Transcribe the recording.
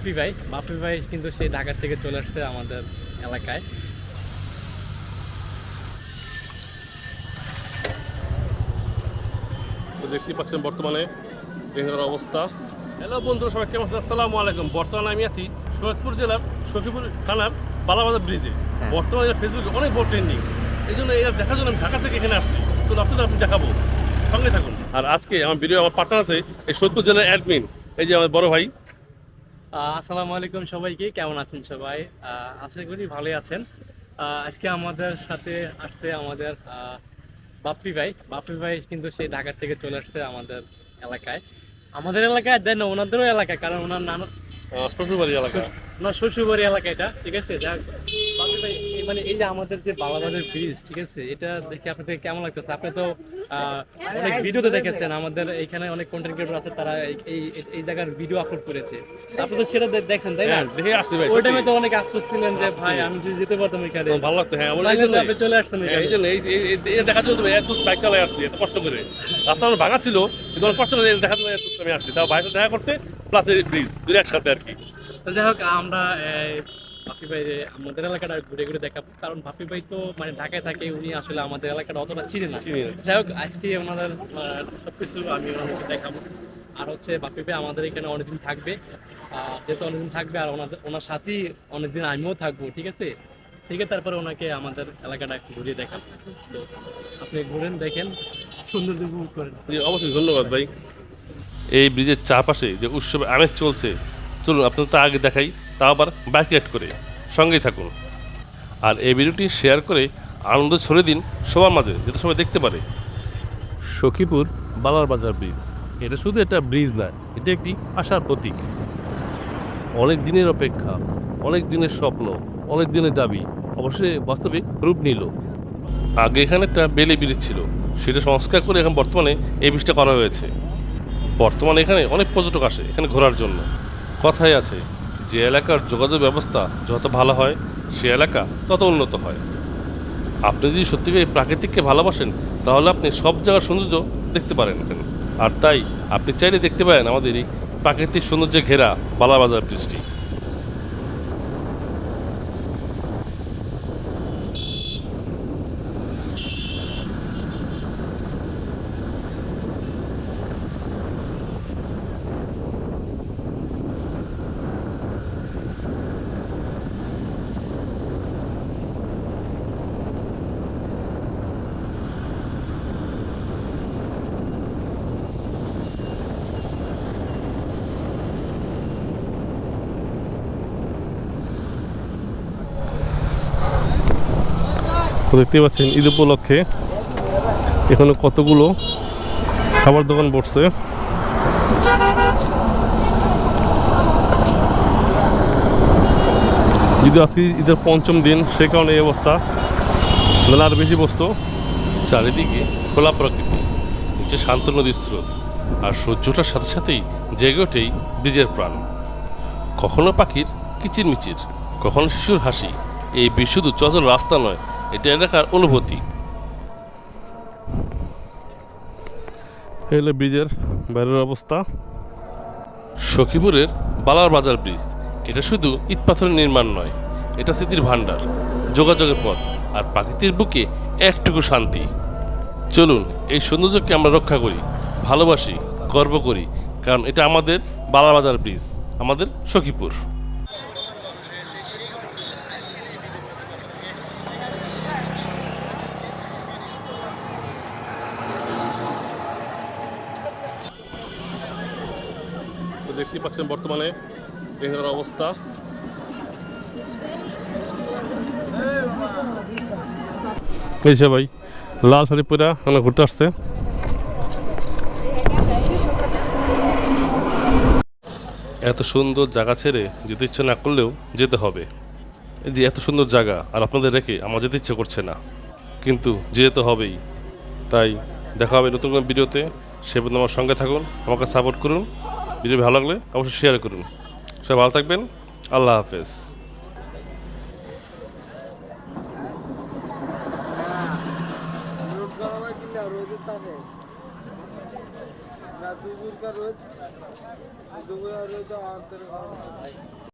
বাপ্পি ভাই বাপ্পি ভাই কিন্তু সেই ঢাকার থেকে চলে আসছে আমাদের এলাকায়। তো দেখতেই পাচ্ছেন বর্তমানে এখানকার অবস্থা। হ্যালো বন্ধুরা সবাই কেমন আছেন? আসসালামু আলাইকুম। বর্তমানে আমি আছি সৈয়দপুর জেলার সখীপুর থানার বালাবাজার ব্রিজে। হ্যাঁ। বর্তমানে ফেসবুকে অনেক বড় ট্রেন্ডিং এই জন্য এটা দেখার জন্য আমি ঢাকা থেকে এখানে আসছি। তো আপনাদের আমি দেখাবো। সঙ্গে থাকুন। আর আজকে আমার ভিডিও আমার পার্টনার আছে এই সৈয়দপুর জেলার অ্যাডমিন এই যে আমার বড় ভাই আসসালামু আলাইকুম সবাইকে কেমন আছেন সবাই? আশা করি ভালোই আছেন। আজকে আমাদের সাথে আসছে আমাদের আহ, বাপ্পি ভাই। বাপ্পি ভাই কিন্তু সেই ঢাকার থেকে চলে আসছে আমাদের এলাকায়। আমাদের এলাকায় দেন ওনাদেরও এলাকায় কারণ ওনার নানা শ্বশুরবাড়ি এলাকা। ওনার শ্বশুরবাড়ি এলাকা এটা ঠিক আছে? যাক বাপ্পি ভাই মানে এই যে আমাদের যে বালাবাজার ব্রিজ ঠিক আছে? এটা দেখে আপনাদের কেমন লাগতেছে? আপনি তো অনেক ভিডিওতে দেখেছেন আমাদের এখানে অনেক কন্টেন্ট ক্রিয়েটর আছে তারা এই- এই জায়গার ভিডিও আপলোড করেছে। আপনি তো সেটা দেখছেন তাই না? হ্যাঁ দেখে ভাই ওই টাইমে তো অনেক আফসোস ছিলেন যে ভাই আমি যদি যেতে পারতাম এখানে। ভালো লাগতো হ্যাঁ আপনি চলে আসছেন হ্যাঁ, এই জন্য এই এই- এই- এই দেখার জন্য তো ভাই এত বাইক চালাই আসছি এত কষ্ট করে। রাস্তা আমার ভাঙা ছিল কিন্তু অনেক কষ্ট করে দূর আমি আসছি। তাও ভাইয়ের দেখা করতে প্লাস ব্রিজ দুই একসাথে আর কি। যাই হোক আমরা বাপি ভাই আমাদের এলাকাটা ঘুরে ঘুরে দেখাবো। কারণ বাপি ভাই তো মানে ঢাকায় থাকে উনি আসলে আমাদের এলাকাটা অতটা চিনে না। যাই হোক আজকে ওনাদের সবকিছু আমি ওনাদেরকে দেখাবো। আর হচ্ছে বাপি ভাই আমাদের এখানে অনেকদিন থাকবে। যেহেতু অনেকদিন থাকবে আর ওনাদের ওনার সাথেই অনেকদিন আমিও থাকব ঠিক আছে? ঠিক আছে তারপরে ওনাকে আমাদের এলাকাটা ঘুরিয়ে দেখাবো। তো আপনি ঘুরেন দেখেন সুন্দর উপভোগ করেন। অবশ্যই ধন্যবাদ ভাই। এই ব্রিজের চারপাশে যে উৎসবে আমেজ চলছে চলুন আপনার তা আগে দেখাই তা আবার বাইক রাইড করে। সঙ্গেই থাকুন। আর এই ভিডিওটি শেয়ার করে আনন্দ ছড়িয়ে দিন সবার মাঝে যাতে সবাই দেখতে পারে। সখীপুর বালার বাজার ব্রিজ এটা শুধু একটা ব্রিজ না এটা একটি আশার প্রতীক। অনেক দিনের অপেক্ষা অনেক দিনের স্বপ্ন অনেক দিনের দাবি অবশ্যই বাস্তবে রূপ নিল। আগে এখানে একটা বেলে ব্রিজ ছিল সেটা সংস্কার করে এখন বর্তমানে এই ব্রিজটা করা হয়েছে। বর্তমানে এখানে অনেক পর্যটক আসে এখানে ঘোরার জন্য। কথাই আছে, যে এলাকার যোগাযোগ ব্যবস্থা যত ভালো হয়, সে এলাকা তত উন্নত হয়। আপনি যদি সত্যিকার প্রাকৃতিককে ভালোবাসেন, তাহলে আপনি সব জায়গার সৌন্দর্য দেখতে পারেন আর তাই আপনি চাইলে দেখতে পারেন আমাদের এই প্রাকৃতিক সৌন্দর্যে ঘেরা বালাবাজার ব্রিজটি তো দেখতে পাচ্ছেন, ঈদ উপলক্ষে এখানে কতগুলো খাবার দোকান বসছে। যদি আজকে ঈদের পঞ্চম দিন, সে কারণে এই অবস্থা। নাহলে আর বেশি বসতো। চারিদিকে খোলা প্রকৃতি, নিচে শান্ত নদীর স্রোত, আর সূর্যটার সাথে সাথেই জেগে ওঠেই ব্রিজের প্রাণ। কখনো পাখির কিচিরমিচির, কখনো শিশুর হাসি, এই ব্রিজ শুধু চচল রাস্তা নয় এটা এলাকার অনুভূতি। হলো ব্রিজের বাইরের অবস্থা। সখীপুরের বালার বাজার ব্রিজ। এটা শুধু ইট পাথরের নির্মাণ নয় এটা স্মৃতির ভাণ্ডার যোগাযোগের পথ আর প্রাকৃতির বুকে একটুকু শান্তি। চলুন এই সৌন্দর্যকে আমরা রক্ষা করি ভালোবাসি গর্ব করি কারণ এটা আমাদের বালার বাজার ব্রিজ আমাদের সখীপুর। দেখতে পাচ্ছেন বর্তমানে এখানকার অবস্থা। এই ভাই, লাল শাড়ি পরে আমরা ঘুরতে আসছে। এত সুন্দর জায়গা ছেড়ে যেতে ইচ্ছে না করলেও যেতে হবে। এই যে এত সুন্দর জায়গা, আর আপনাদের রেখে আমার যেতে ইচ্ছে করছে না। কিন্তু যেতে হবেই। তাই দেখা হবে নতুন কোনো ভিডিওতে। সে পর্যন্ত আমার সঙ্গে থাকুন, আমাকে সাপোর্ট করুন। ভিডিও ভালো লাগলে অবশ্যই শেয়ার করুন সবাই ভালো থাকবেন। আল্লাহ হাফেজ।